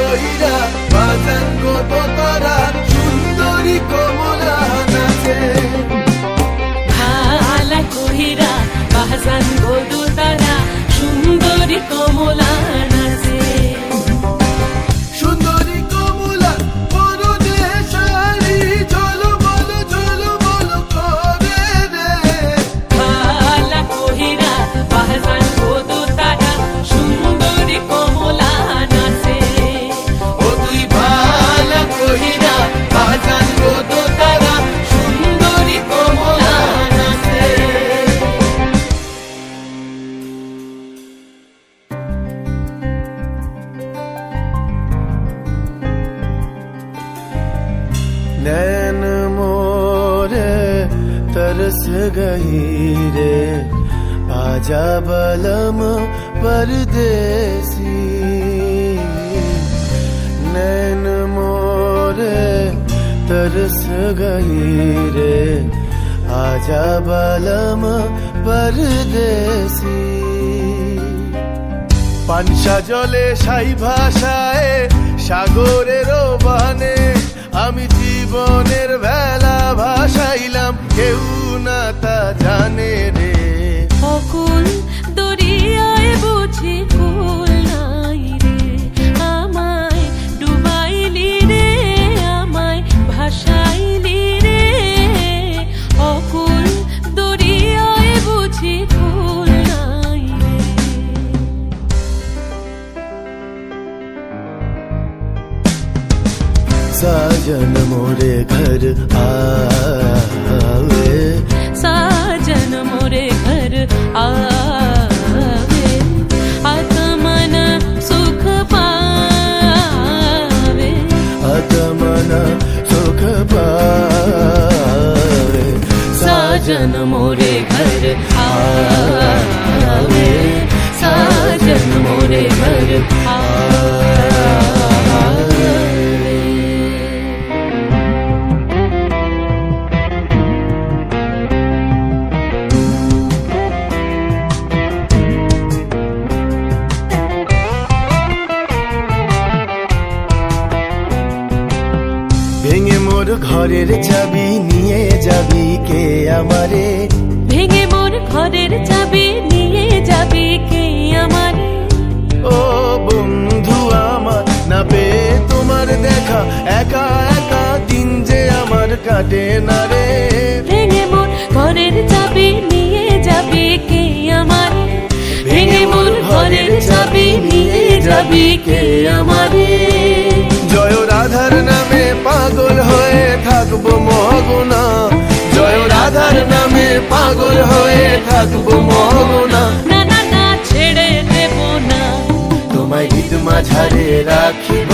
কইরা বাজান কত তারা সুন্দরী नैन मोरे तरस गई रे आजा बलम परदेसी नैन मोरे तरस गई रे आजा बलम परदेसी পানসা জলে সাই ভাষায় সাগরের বানে साजन मोरे घर आवे। साजन मोरे घर आवे। आत्मन सुख पावे। अगमन सुख पावे। साजन मोरे घर आवे। साजन मोरे घर ঘরের চাবি নিয়ে যাবি কে আমারে? ভেঙে মোর ঘরের চাবি নিয়ে যাবি কে আমার? ও বন্ধু আমার না পেয়ে তোমার দেখা একা একা দিন যে আমার কাটে না রে। ভেঙে মোর ঘরের চাবি নিয়ে যাবি কে আমার? ভেঙে মোর ঘরের চাবি নিয়ে যাবি কে আমারে? জয় রাধার নামে পাগল হয়ে থাকব মগুনা জয় রাধার নামে পাগল হয়ে থাকব মগুনা না না না ছেড়ে দেব না। তোমায় গীত মাঝারে রাখিব।